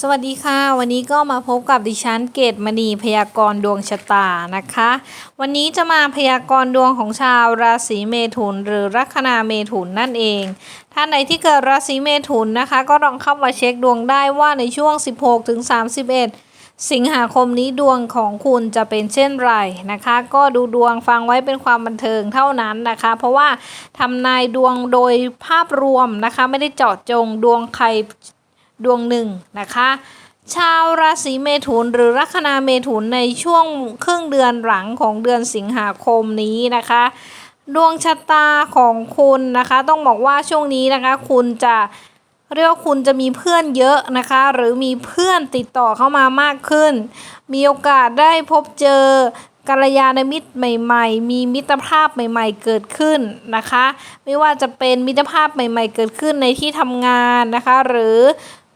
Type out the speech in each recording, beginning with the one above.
สวัสดีค่ะ วันนี้ก็มาพบกับดิฉันเกตมณีพยากรณ์ดวงชะตานะคะ วันนี้จะมาพยากรณ์ดวงของชาวราศีเมถุน หรือลัคนาเมถุนนั่นเองท่านใดที่เกิดราศีเมถุนนะคะ ก็ลองเข้ามาเช็คดวงได้ว่าในช่วง 16ถึง31 สิงหาคมนี้ดวงของคุณจะเป็นเช่นไรนะคะ ก็ดูดวงฟังไว้เป็นความบันเทิงเท่านั้นนะคะ เพราะว่าทำนายดวงโดยภาพรวมนะคะ ไม่ได้เจาะจงดวงใคร ดวงหนึ่งนะคะ ชาวราศีเมถุนหรือลัคนาเมถุนในช่วงครึ่งเดือนหลังของเดือนสิงหาคมนี้นะคะ ดวงชะตาของคุณนะคะ ต้องบอกว่าช่วงนี้นะคะ คุณจะเรียกว่าคุณจะมีเพื่อนเยอะนะคะ หรือมีเพื่อนติดต่อเข้ามามากขึ้น มีโอกาสได้พบเจอกัลยาณมิตรใหม่ๆ มีมิตรภาพใหม่ๆ เกิดขึ้นนะคะ ไม่ว่าจะเป็นมิตรภาพใหม่ ๆ เกิดขึ้นในที่ทำงานนะคะ หรือ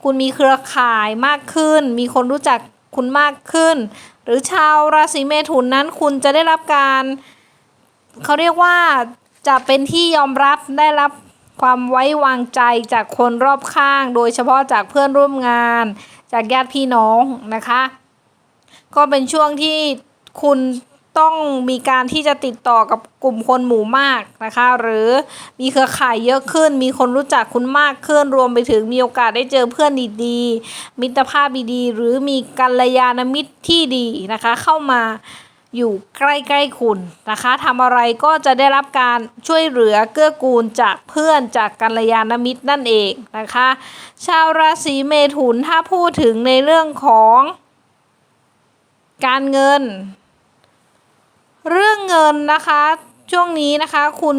คุณมีเครือข่ายมากขึ้น มีคนรู้จักคุณมากขึ้น หรือชาวราศีเมถุนนั้นคุณจะได้รับการเขาเรียกว่าจะเป็นที่ยอมรับได้รับความไว้วางใจจากคนรอบข้าง โดยเฉพาะจากเพื่อนร่วมงาน จากญาติพี่น้องนะคะ ก็เป็นช่วงที่คุณ ต้องมีการที่จะติดต่อกับกลุ่มคนหมู่มากนะคะ หรือมีเครือข่ายเยอะขึ้น มีคนรู้จักคุณมากขึ้นรวมไปถึงมีโอกาสได้เจอเพื่อนดีๆมิตรภาพดีๆหรือมีกัลยาณมิตรที่ดีนะคะ เข้ามาอยู่ใกล้ๆคุณนะคะทำอะไรก็จะได้รับการช่วยเหลือเกื้อกูลจากเพื่อนจากกัลยาณมิตรนั่นเองนะคะ ชาวราศีเมถุนถ้าพูดถึงในเรื่องของการเงิน เงเงินนะคะ ช่วงนี้นะคะคุณ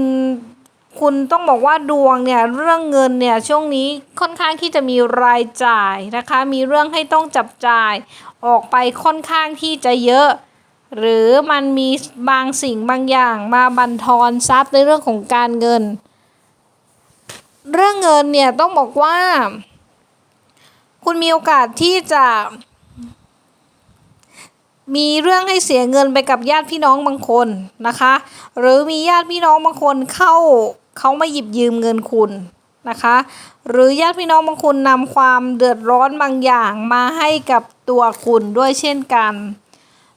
คุณต้องบอกว่าดวงเนี่ยเรื่องเงินเนี่ยช่วงนี้ค่อนข้างที่จะมีรายจ่ายนะคะ มีเรื่องให้ต้องจับจ่าย ออกไปค่อนข้างที่จะเยอะ หรือมันมีบางสิ่งบางอย่างมาบันทอนทรัพย์ในเรื่องของการเงิน เรื่องเงินเนี่ยต้องบอกว่า คุณมีโอกาสที่จะ มีเรื่องให้เสียเงินไปกับญาติพี่น้องบางคนนะคะ หรือมีญาติพี่น้องบางคนเข้าเขามาหยิบยืมเงินคุณนะคะ หรือญาติพี่น้องบางคนนำความเดือดร้อนบางอย่างมาให้กับตัวคุณด้วยเช่นกัน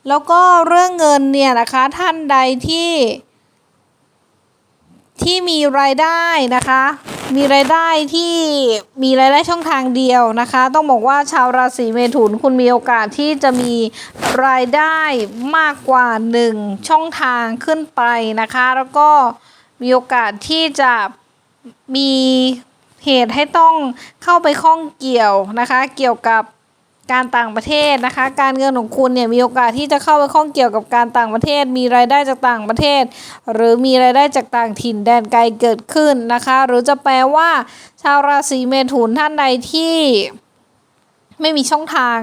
แล้วก็เรื่องเงินเนี่ยนะคะท่านใดที่ที่มีรายได้นะคะ มีรายได้ที่มีรายได้ช่องทางเดียวนะคะ ต้องบอกว่าชาวราศีเมถุนคุณมีโอกาสที่จะมีรายได้มากกว่า 1 ช่องทางขึ้นไปนะคะ แล้วก็มีโอกาสที่จะมีเหตุให้ต้องเข้าไปข้องเกี่ยวนะคะ เกี่ยวกับ การต่างประเทศนะคะ การเงินของคุณเนี่ยมีโอกาสที่จะเข้าไปข้องเกี่ยวกับการต่างประเทศ มีรายได้จากต่างประเทศ หรือมีรายได้จากต่างถิ่นแดนไกลเกิดขึ้นนะคะ หรือจะแปลว่า ชาวราศีเมถุนท่านใดที่ ไม่มีช่องทาง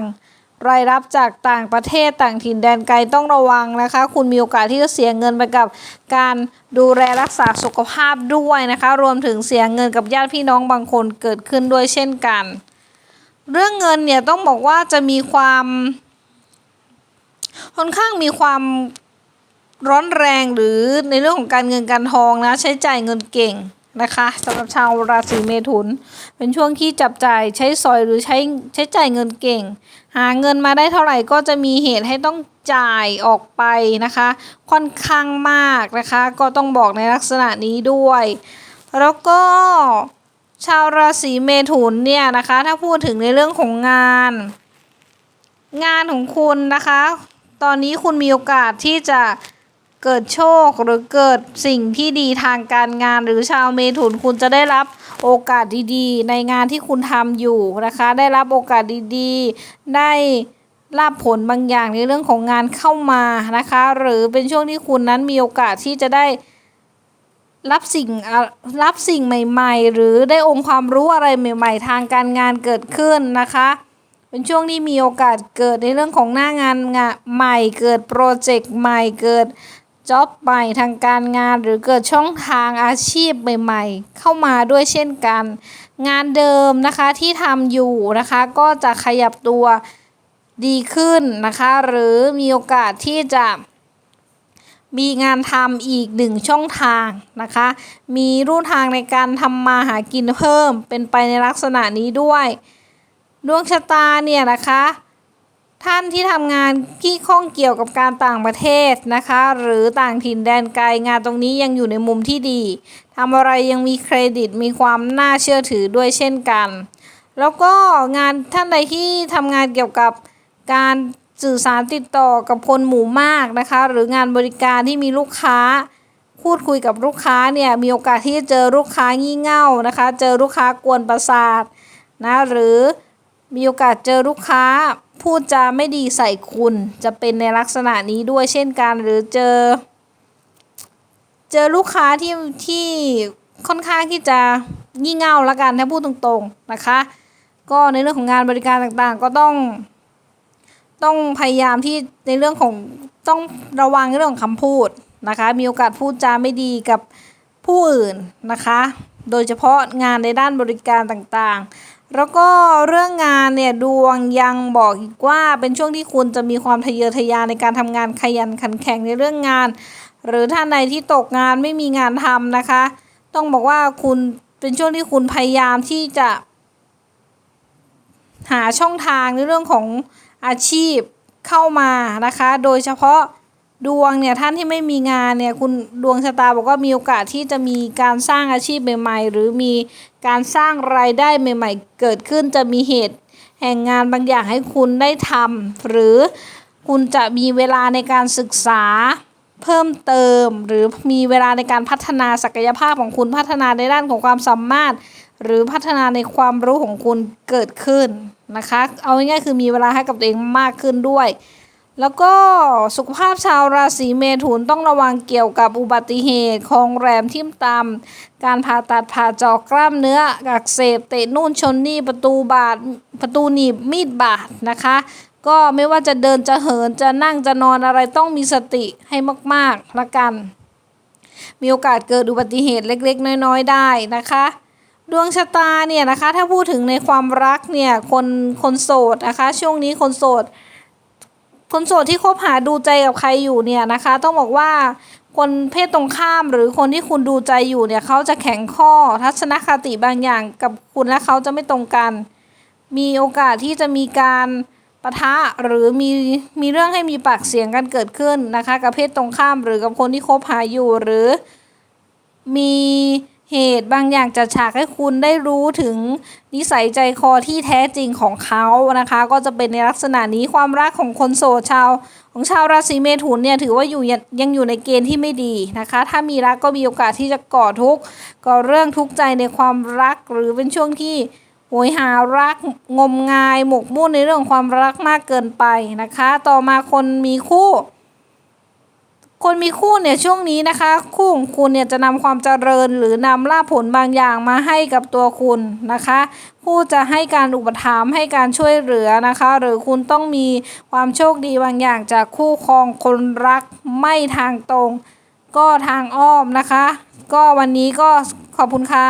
รายรับจากต่างประเทศต่างถิ่นแดนไกลต้องระวังนะคะ คุณมีโอกาสที่จะเสียเงินไปกับการดูแลรักษาสุขภาพด้วยนะคะ รวมถึงเสียเงินกับญาติพี่น้องบางคนเกิดขึ้นด้วยเช่นกัน เรื่องเงินเนี่ยต้องบอกว่าจะมีความค่อนข้างมีความร้อนแรงหรือในเรื่องของการเงินการทองนะ ใช้จ่ายเงินเก่งนะคะสำหรับชาวราศีเมถุน เป็นช่วงที่จับจ่ายใช้สอยหรือใช้ใช้จ่ายเงินเก่ง หาเงินมาได้เท่าไหร่ก็จะมีเหตุให้ต้องจ่ายออกไปนะคะ ค่อนข้างมากนะคะ ก็ต้องบอกในลักษณะนี้ด้วย แล้วก็ ชาวราศีเมถุนเนี่ยนะคะ ถ้าพูดถึงในเรื่องของงาน งานของคุณนะคะ ตอนนี้คุณมีโอกาสที่จะเกิดโชคหรือเกิดสิ่งที่ดีทางการงานหรือชาวเมถุนคุณจะได้รับโอกาสดีๆ ในงานที่คุณทำอยู่นะคะ ได้รับโอกาสดีๆ ได้รับผลบางอย่างในเรื่องของงานเข้ามานะคะ หรือเป็นช่วงที่คุณนั้นมีโอกาสที่จะได้ รับสิ่งรับสิ่งใหม่ ๆ หรือได้องค์ความรู้อะไรใหม่ ๆ ทางการงานเกิดขึ้นนะคะ เป็นช่วงที่มีโอกาสเกิดในเรื่องของหน้างานงานใหม่ เกิดโปรเจกต์ใหม่เกิดจ็อบใหม่ทางการงานหรือเกิดช่องทางอาชีพใหม่ ๆ เข้ามาด้วยเช่นกัน งานเดิมนะคะที่ทำอยู่นะคะ ก็จะขยับตัวดีขึ้นนะคะ หรือมีโอกาสที่จะ มีงานทำอีกหนึ่งช่องทางนะคะ มีรูทางในการทำมาหากินเพิ่มเป็นไปในลักษณะนี้ด้วย ดวงชะตาเนี่ยนะคะ ท่านที่ทำงานที่ข้องเกี่ยวกับการต่างประเทศนะคะ หรือต่างถิ่นแดนไกลงานตรงนี้ยังอยู่ในมุมที่ดีทำอะไรยังมีเครดิตมีความน่าเชื่อถือด้วยเช่นกัน แล้วก็งานท่านใดที่ทำงานเกี่ยวกับการ สื่อสารติดต่อกับคนหมู่มากนะคะ หรืองานบริการที่มีลูกค้า พูดคุยกับลูกค้าเนี่ยมีโอกาสที่จะเจอลูกค้างี่เง่านะคะ เจอลูกค้ากวนประสาทนะหรือมีโอกาสเจอลูกค้าพูดจาไม่ดีใส่คุณจะเป็นในลักษณะนี้ด้วยเช่นกันหรือเจอ เจอลูกค้าที่ที่ค่อนข้างที่จะงี่เง่าละกันถ้าพูดตรงๆนะคะ ก็ในเรื่องของงานบริการต่างๆ ก็ต้อง ต้องพยายามที่ในเรื่องของต้องระวังเรื่องของคำพูดนะคะ มีโอกาสพูดจาไม่ดีกับผู้อื่นนะคะ โดยเฉพาะงานในด้านบริการต่างๆ แล้วก็เรื่องงานเนี่ยดวงยังบอกอีกว่าเป็นช่วงที่คุณจะมีความทะเยอทะยานในการทำงานขยันขันแข็งในเรื่องงาน หรือท่านใดที่ตกงานไม่มีงานทำนะคะ ต้องบอกว่าคุณเป็นช่วงที่คุณพยายามที่จะหาช่องทางในเรื่องของ อาชีพเข้ามานะคะ โดยเฉพาะดวงเนี่ยท่านที่ไม่มีงานเนี่ยคุณดวงชะตาบอกว่ามีโอกาสที่จะมีการสร้างอาชีพใหม่ๆ หรือมีการสร้างรายได้ใหม่ ๆ เกิดขึ้นจะมีเหตุ แห่งงานบางอย่างให้คุณได้ทำหรือคุณจะมีเวลาในการศึกษาเพิ่มเติม หรือมีเวลาในการพัฒนาศักยภาพของคุณพัฒนาในด้านของความสามารถ หรือพัฒนาในความรู้ของคุณเกิดขึ้น นะคะ เอาง่ายๆคือมีเวลาให้กับตัวเองมากขึ้นด้วย แล้วก็สุขภาพชาวราศีเมถุนต้องระวังเกี่ยวกับอุบัติเหตุของแรมทิ่มตำการผ่าตัดผ่าเจอกกล้ามเนื้ออักเสบเตะนู่นชนนี่ประตูบาดประตูหนีบมีดบาดนะคะ ก็ไม่ว่าจะเดินจะเหินจะนั่งจะนอนอะไรต้องมีสติให้มากๆละกัน มีโอกาสเกิดอุบัติเหตุเล็กๆ น้อยๆ ได้นะคะ ดวงชะตาเนี่ยนะคะ ถ้าพูดถึงในความรักเนี่ยคนคนโสดนะคะ ช่วงนี้คนโสด คนโสดที่คบหาดูใจกับใครอยู่เนี่ยนะคะ ต้องบอกว่าคนเพศตรงข้ามหรือคนที่คุณดูใจอยู่เนี่ยเขาจะแข็งข้อทัศนคติบางอย่างกับคุณและเขาจะไม่ตรงกัน มีโอกาสที่จะมีการปะทะหรือมีมีเรื่องให้มีปากเสียงกันเกิดขึ้นนะคะ กับเพศตรงข้ามหรือกับคนที่คบหาอยู่หรือมี เหตุบางอย่างจะฉากให้คุณได้รู้ถึงนิสัยใจคอที่แท้จริงของเขานะคะ ก็จะเป็นในลักษณะนี้ความรักของคนโสดชาว ของชาวราศีเมถุนเนี่ยถือว่าอยู่ยังอยู่ในเกณฑ์ที่ไม่ดีนะคะ ถ้ามีรักก็มีโอกาสที่จะก่อทุกข์ก่อเรื่องทุกข์ใจในความรักหรือเป็นช่วงที่โหยหารักงมงายหมกมุ่นในเรื่องของความรักมากเกินไปนะคะ ต่อมาคนมีคู่ คนมีคู่เนี่ยช่วงนี้นะคะ คู่ของคุณเนี่ยจะนำความเจริญหรือนำลาภผลบางอย่างมาให้กับตัวคุณนะคะ คู่จะให้การอุปถัมภ์ให้การช่วยเหลือนะคะ หรือคุณต้องมีความโชคดีบางอย่างจากคู่ครองคนรักไม่ทางตรง ก็ทางอ้อมนะคะ ก็วันนี้ก็ขอบคุณค่ะ